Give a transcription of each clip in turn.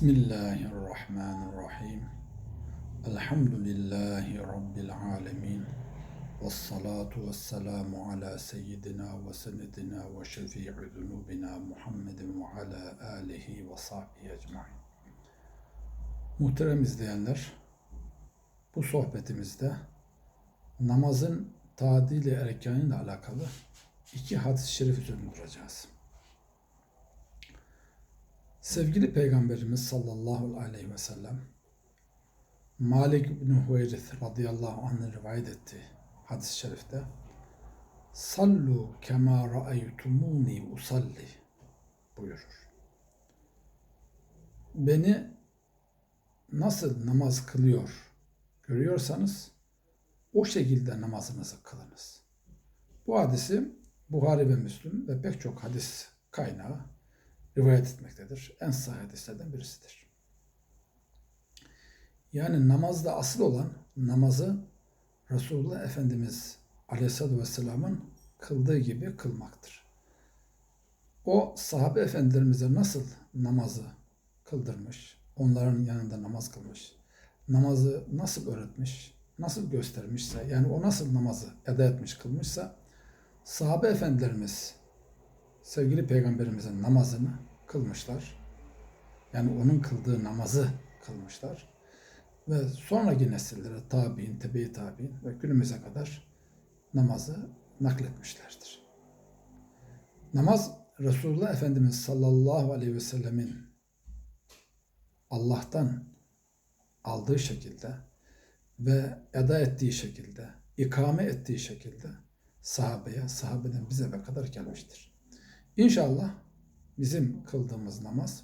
Bismillahirrahmanirrahim. Elhamdülillahi Rabbil alemin. Ve salatu ve selamu ala seyyidina ve senedina ve şefi'i zunubina Muhammedin ve ala alihi ve sahbihi ecmain. Muhterem izleyenler, bu sohbetimizde namazın tadili erkanıyla alakalı iki hadis-i şerif üzerinde duracağız. Sevgili Peygamberimiz sallallahu aleyhi ve sellem Malik bin Huveyrith radıyallahu anh'ın rivayet ettiği hadis-i şerifte Sallu kema ra'aytumuni usalli buyurur. Beni nasıl namaz kılıyor görüyorsanız o şekilde namazınızı kılınız. Bu hadisi Buhari ve Müslüm ve pek çok hadis kaynağı rivayet etmektedir. En sahih hadislerden birisidir. Yani namazda asıl olan namazı Resulullah Efendimiz Aleyhisselatü Vesselam'ın kıldığı gibi kılmaktır. O sahabe efendilerimize nasıl namazı kıldırmış, onların yanında namaz kılmış, namazı nasıl öğretmiş, nasıl göstermişse, yani o nasıl namazı eda etmiş, kılmışsa, sahabe efendilerimiz sevgili peygamberimizin namazını kılmışlar. Yani onun kıldığı namazı kılmışlar. Ve sonraki nesillere tabi'in, tebe-i tabi'in ve günümüze kadar namazı nakletmişlerdir. Namaz Resulullah Efendimiz sallallahu aleyhi ve sellemin Allah'tan aldığı şekilde ve eda ettiği şekilde, ikame ettiği şekilde sahabeye, sahabeden bize ve kadar gelmiştir. İnşallah bizim kıldığımız namaz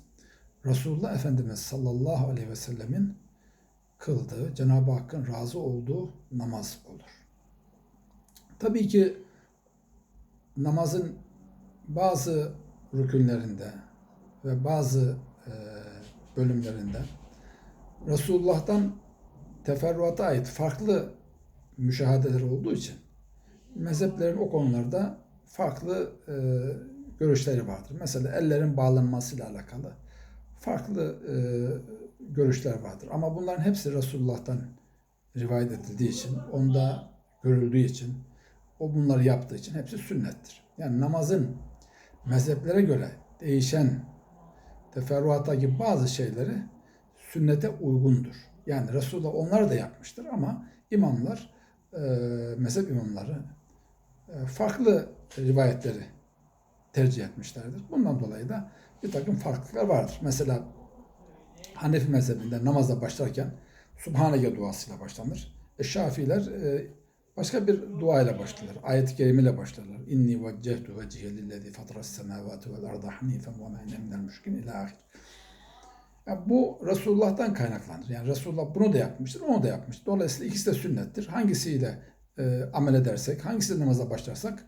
Resulullah Efendimiz sallallahu aleyhi ve sellemin kıldığı, Cenab-ı Hakk'ın razı olduğu namaz olur. Tabii ki namazın bazı rükünlerinde ve bazı e, bölümlerinde Resulullah'tan teferruata ait farklı müşahedeler olduğu için mezheplerin o konularda farklı e, görüşleri vardır. Mesela ellerin bağlanmasıyla alakalı farklı e, görüşler vardır. Ama bunların hepsi Resulullah'tan rivayet edildiği için, onda görüldüğü için, o bunları yaptığı için hepsi sünnettir. Yani namazın mezheplere göre değişen teferruattaki bazı şeyleri sünnete uygundur. Yani Resulullah onları da yapmıştır ama imamlar, e, mezhep imamları e, farklı rivayetleri tercih etmişlerdir. Bundan dolayı da bir takım farklılıklar vardır. Mesela Hanefi mezhebinde namaza başlarken Subhaneke duasıyla başlanır. E, Şafiler e, başka bir duayla başlarlar. Ayet-i kerimeyle başlarlar. İnni veccehtu vecihe lillezî fatras semâvâti vel arda hanifen ve mâ minel müşkin ila ahir. Yani bu Resulullah'tan kaynaklanır. Yani Resulullah bunu da yapmıştır, onu da yapmıştır. Dolayısıyla ikisi de sünnettir. Hangisiyle e, amel edersek, hangisiyle namaza başlarsak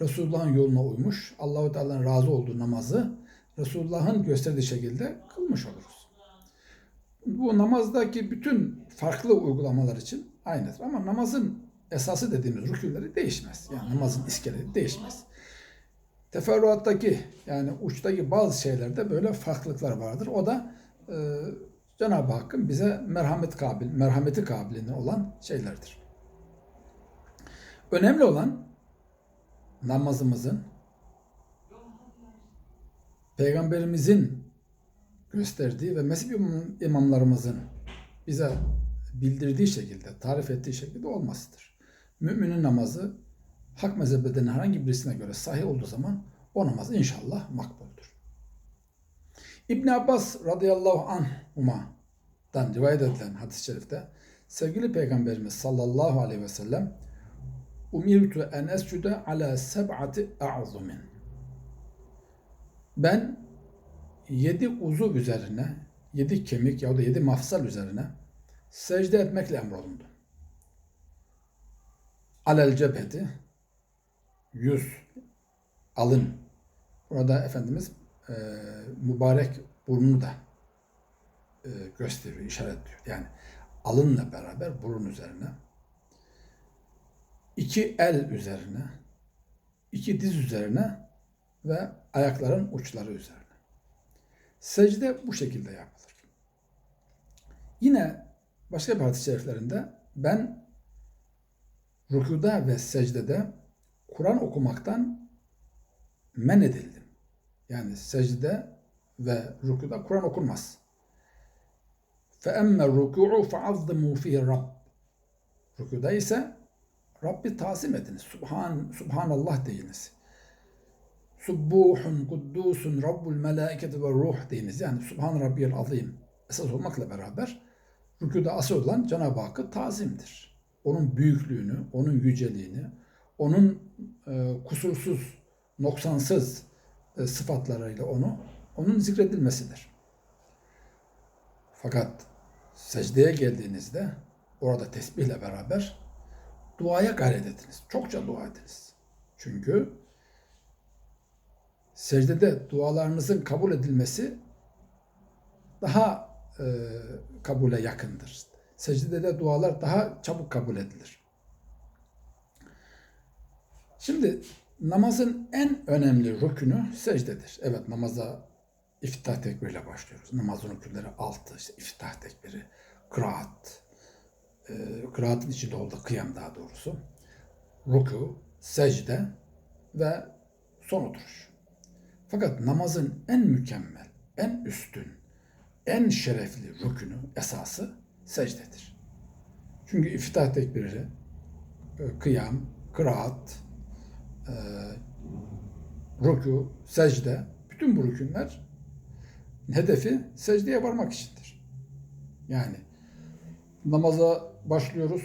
Resulullah'ın yoluna uymuş, Allahu Teala'nın razı olduğu namazı Resulullah'ın gösterdiği şekilde kılmış oluruz. Bu namazdaki bütün farklı uygulamalar için aynıdır. Ama namazın esası dediğimiz rükünleri değişmez. Yani namazın iskeleti değişmez. Teferruattaki yani uçtaki bazı şeylerde böyle farklılıklar vardır. O da e, Cenab-ı Hakk'ın bize merhamet kabil, merhameti kabiliğine olan şeylerdir. Önemli olan namazımızın Peygamberimizin gösterdiği ve mezhep imamlarımızın bize bildirdiği şekilde, tarif ettiği şekilde olmasıdır. Müminin namazı hak mezhebeden herhangi birisine göre sahih olduğu zaman o namaz inşallah makbuldür. İbn Abbas radıyallahu anhuma'dan rivayet edilen hadis-i şerifte sevgili Peygamberimiz sallallahu aleyhi ve sellem umirtu en escude ala seb'ati a'zumin. Ben yedi uzuv üzerine, yedi kemik ya da yedi mafsal üzerine secde etmekle emrolundu. Alel cebheti, yüz, alın. Burada Efendimiz e, mübarek burnunu da e, gösteriyor, işaretliyor. Yani alınla beraber burun üzerine iki el üzerine, iki diz üzerine ve ayakların uçları üzerine. Secde bu şekilde yapılır. Yine başka bir hadis-i şeriflerinde ben rükuda ve secdede Kur'an okumaktan men edildim. Yani secde ve rükuda Kur'an okunmaz. فَاَمَّا الرُّكُعُ فَعَظِّمُوا فِيهِ Rabb. Rükuda ise Rabbi tazim ediniz. Subhan, Subhanallah deyiniz. Subbuhun, kuddusun, Rabbul melaiketi ve ruh deyiniz. Yani Subhan Rabbiyel azim esas olmakla beraber rükuda asıl olan Cenab-ı Hakk'ı tazimdir. Onun büyüklüğünü, onun yüceliğini, onun e, kusursuz, noksansız e, sıfatlarıyla onu, onun zikredilmesidir. Fakat secdeye geldiğinizde orada tesbihle beraber duaya gayret ediniz. Çokça dua ediniz. Çünkü secdede dualarınızın kabul edilmesi daha e, kabule yakındır. Secdede de dualar daha çabuk kabul edilir. Şimdi namazın en önemli rükünü secdedir. Evet namaza iftihar tekbiriyle başlıyoruz. Namazın rükünleri altı, işte iftihar tekbiri, kıraat, e, kıraatın içinde olduğu kıyam daha doğrusu, ruku, secde ve son oturuş. Fakat namazın en mükemmel, en üstün, en şerefli rükünü, esası secdedir. Çünkü iftihar tekbiri, e, kıyam, kıraat, e, ruku, secde, bütün bu rükünler hedefi secdeye varmak içindir. Yani namaza başlıyoruz,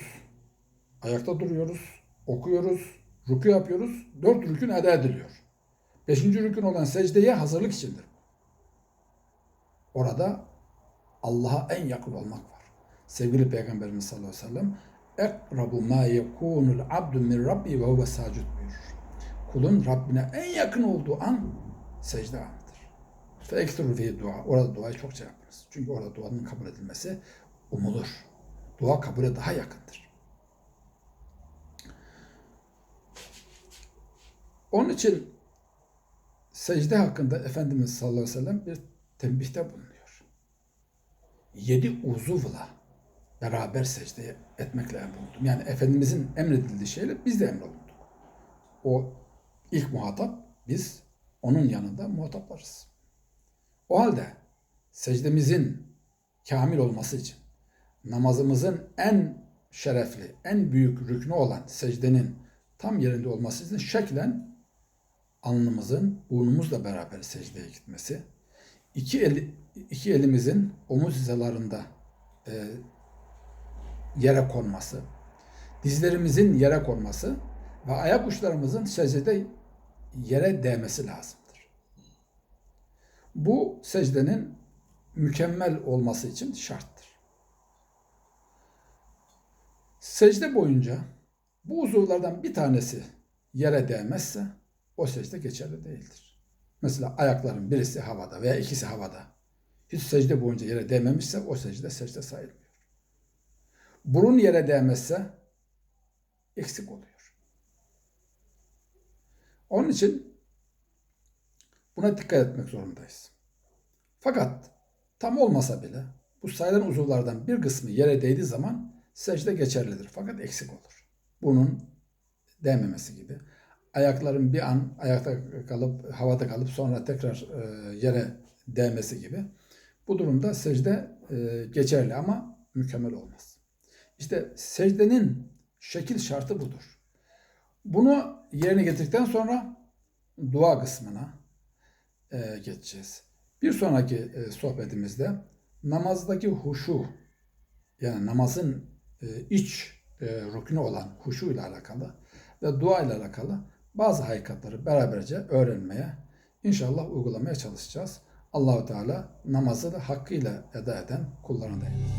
ayakta duruyoruz, okuyoruz, ruku yapıyoruz, dört rükün eda ediliyor. Beşinci rükün olan secdeye hazırlık içindir. Orada Allah'a en yakın olmak var. Sevgili Peygamberimiz sallallahu aleyhi ve sellem ekrabu ma yekunul abdu min rabbi ve huve sacud buyurur. Kulun Rabbine en yakın olduğu an secde anıdır. Fe eksturu fi dua. Orada duayı çokça yapınız. Çünkü orada duanın kabul edilmesi umulur. Dua kabule daha yakındır. Onun için secde hakkında Efendimiz sallallahu aleyhi ve sellem bir tembihte bulunuyor. Yedi uzuvla beraber secde etmekle emrolundum. Yani Efendimizin emredildiği şeyle biz de emrolunduk. O ilk muhatap biz onun yanında muhataplarız. O halde secdemizin kamil olması için namazımızın en şerefli, en büyük rüknü olan secdenin tam yerinde olması için şeklen alnımızın burnumuzla beraber secdeye gitmesi, iki, eli, iki elimizin omuz hizalarında e, yere konması, dizlerimizin yere konması ve ayak uçlarımızın secdede yere değmesi lazımdır. Bu secdenin mükemmel olması için şarttır. Secde boyunca bu uzuvlardan bir tanesi yere değmezse o secde geçerli değildir. Mesela ayakların birisi havada veya ikisi havada. Hiç secde boyunca yere değmemişse o secde secde sayılmıyor. Burun yere değmezse eksik oluyor. Onun için buna dikkat etmek zorundayız. Fakat tam olmasa bile bu sayılan uzuvlardan bir kısmı yere değdiği zaman secde geçerlidir. Fakat eksik olur. Bunun değmemesi gibi. Ayakların bir an ayakta kalıp havada kalıp sonra tekrar e, yere değmesi gibi. Bu durumda secde e, geçerli ama mükemmel olmaz. İşte secdenin şekil şartı budur. Bunu yerine getirdikten sonra dua kısmına e, geçeceğiz. Bir sonraki sohbetimizde namazdaki huşu yani namazın iç e, rükünü olan huşu ile alakalı ve dua ile alakalı bazı hakikatleri beraberce öğrenmeye inşallah uygulamaya çalışacağız. Allahu Teala namazı da hakkıyla eda eden kullarına eylesin.